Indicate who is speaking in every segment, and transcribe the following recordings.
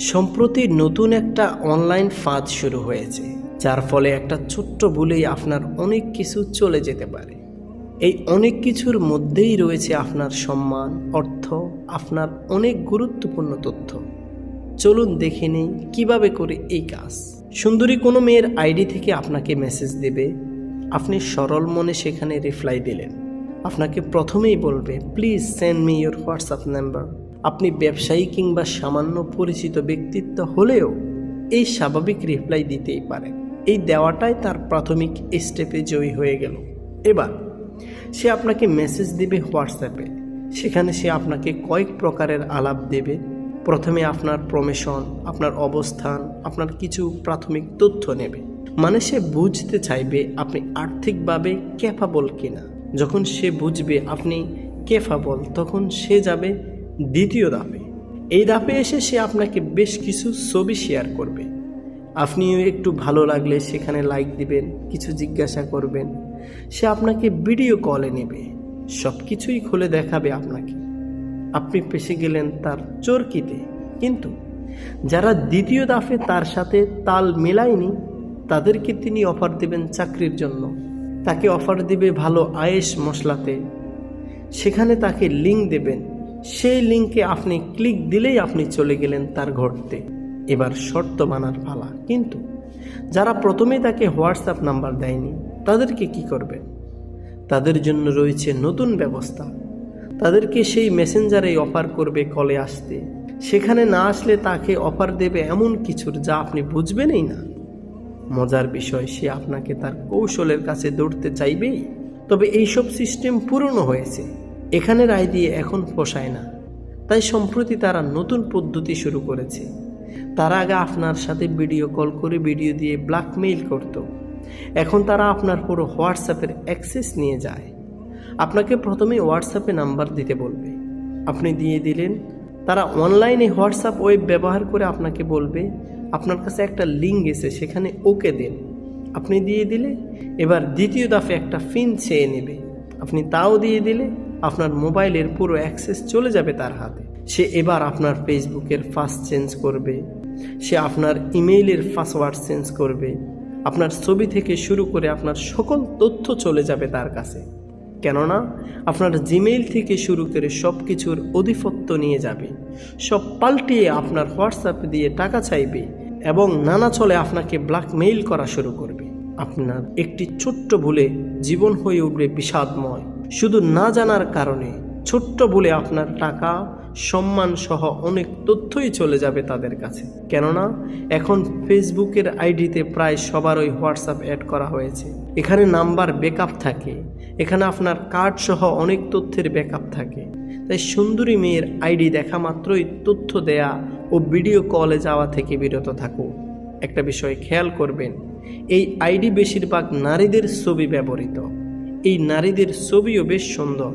Speaker 1: সম্প্রতি নতুন একটা অনলাইন ফাঁদ শুরু হয়েছে, যার ফলে একটা ছোট্ট ভুলেই আপনার অনেক কিছু চলে যেতে পারে। এই অনেক কিছুর মধ্যেই রয়েছে আপনার সম্মান, অর্থ, আপনার অনেক গুরুত্বপূর্ণ তথ্য। চলুন দেখে নিই কীভাবে করে এই কাজ। সুন্দরী কোনো মেয়ের আইডি থেকে আপনাকে মেসেজ দেবে। আপনি সরল মনে সেখানে রিপ্লাই দিলেন। আপনাকে প্রথমেই বলবে, please send me your WhatsApp number. আপনি ব্যবসায়ী কিংবা সামান্য পরিচিত ব্যক্তিত্ব হলেও এই স্বাভাবিক রিপ্লাই দিতেই পারেন। এই দেওয়াটাই তার প্রাথমিক স্টেপে জয়ী হয়ে গেল। এবার, সে আপনাকে মেসেজ দেবে হোয়াটসঅ্যাপে। সেখানে সে আপনাকে কয়েক প্রকারের আলাপ দেবে। প্রথমে আপনার প্রমেশন আপনার অবস্থান, আপনার কিছু প্রাথমিক তথ্য নেবে। মানে সে বুঝতে চাইবে আপনি আর্থিকভাবে ক্যাপাবল কিনা। যখন সে বুঝবে আপনি ক্যাপাবল তখন সে যাবে দ্বিতীয় ধাপে। এই ধাপে এসে সে আপনাকে বেশ কিছু ছবি শেয়ার করবে। আপনিও একটু ভালো লাগলে সেখানে লাইক দিবেন, কিছু জিজ্ঞাসা করবেন। সে আপনাকে ভিডিও কলে নেবে। সব কিছুই খুলে দেখাবে আপনাকে। আপনি পেশে গেলেন তার চরকিতে। কিন্তু যারা দ্বিতীয় দাফে তার সাথে তাল মেলায়নি, তাদেরকে তিনি অফার দেবেন চাকরির জন্য। তাকে অফার দেবে ভালো আয়েস মশলাতে। সেখানে তাকে লিঙ্ক দেবেন। সেই লিঙ্কে আপনি ক্লিক দিলেই আপনি চলে গেলেন তার ঘরতে। এবার শর্ত মানার পালা। কিন্তু যারা প্রথমে তাকে হোয়াটসঅ্যাপ নাম্বার দেয়নি, তাদেরকে কি করবেন? তাদের জন্য রয়েছে নতুন ব্যবস্থা। তাদেরকে সেই মেসেঞ্জারে অফার করবে কলে আসতে। সেখানে না আসলে তাকে অফার দেবে এমন কিছুর যা আপনি বুঝবেনই না। মজার বিষয়, সে আপনাকে তার কৌশলের কাছে দৌড়তে চাইবেই। তবে এইসব সিস্টেম পুরনো হয়েছে। এখানে রায় দিয়ে এখন পোষায় না। তাই সম্প্রতি তারা নতুন পদ্ধতি শুরু করেছে। তারা আগে আপনার সাথে ভিডিও কল করে ভিডিও দিয়ে ব্ল্যাকমেইল করত। এখন তারা আপনার পুরো হোয়াটসঅ্যাপের অ্যাক্সেস নিয়ে যায়। আপনাকে প্রথমে হোয়াটসঅ্যাপে নাম্বার দিতে বলবে। আপনি দিয়ে দিলেন, তারা অনলাইনে হোয়াটসঅ্যাপ ওয়েব ব্যবহার করে আপনাকে বলবে, আপনার কাছে একটা লিঙ্ক এসে সেখানে ওকে দেন। আপনি দিয়ে দিলে, এবার দ্বিতীয় দাফে একটা ফিন চেয়ে নেবে। আপনি তাও দিয়ে দিলে আপনার মোবাইলের পুরো অ্যাক্সেস চলে যাবে তার হাতে। সে এবার আপনার ফেসবুকের ফার্স্ট চেঞ্জ করবে। সে আপনার ইমেইলের পাসওয়ার্ড চেঞ্জ করবে। আপনার ছবি থেকে শুরু করে আপনার সকল তথ্য চলে যাবে তার কাছে। কেননা, আপনার জিমেইল থেকে শুরু করে সব কিছুর অধিপত্য নিয়ে যাবে। সব পাল্টিয়ে আপনার হোয়াটসঅ্যাপ দিয়ে টাকা চাইবে এবং নানা চলে আপনাকে ব্ল্যাকমেইল করা শুরু করবে। আপনার একটি ছোট্ট ভুলে জীবন হয়ে উঠবে বিষাদময়। শুধু না জানার কারণে ছোট্ট বলে আপনার টাকা, সম্মান সহ অনেক তথ্যই চলে যাবে তাদের কাছে। কেননা, এখন ফেসবুকের আইডিতে প্রায় সবারই হোয়াটসঅ্যাপ অ্যাড করা হয়েছে। এখানে নাম্বার ব্যাকআপ থাকে। এখানে আপনার কার্ড সহ অনেক তথ্যের ব্যাকআপ থাকে। তাই সুন্দরী মেয়ের আইডি দেখা মাত্রই তথ্য দেয়া ও ভিডিও কলে যাওয়া থেকে বিরত থাকুন। একটা বিষয় খেয়াল করবেন, এই আইডি বেশিরভাগ নারীদের ছবি ব্যবহৃত। এই নারীদের ছবিও বেশ সুন্দর।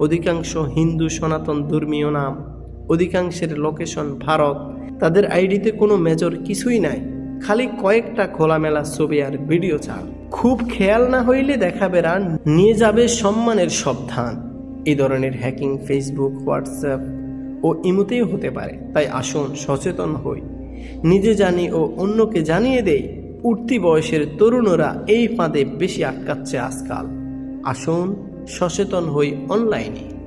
Speaker 1: অধিকাংশ হিন্দু সনাতন ধর্মীয় নাম, অধিকাংশের লোকেশন ভারত। তাদের আইডিতে কোনো মেজর কিছুই নাই। খালি কয়েকটা খোলামেলা ছবি আর ভিডিও ছাড়। খুব খেয়াল না হইলে দেখাবে রান নিয়ে যাবে সম্মানের সব ধান এই ধরনের হ্যাকিং ফেসবুক হোয়াটসঅ্যাপ ও ইমুতেই হতে পারে। তাই আসুন সচেতন হই। নিজে জানি ও অন্যকে জানিয়ে দেই, উঠতি বয়সের তরুণরা এই ফাঁদে বেশি আটকাচ্ছে আজকাল। আসুন সচেতন হই অনলাইনে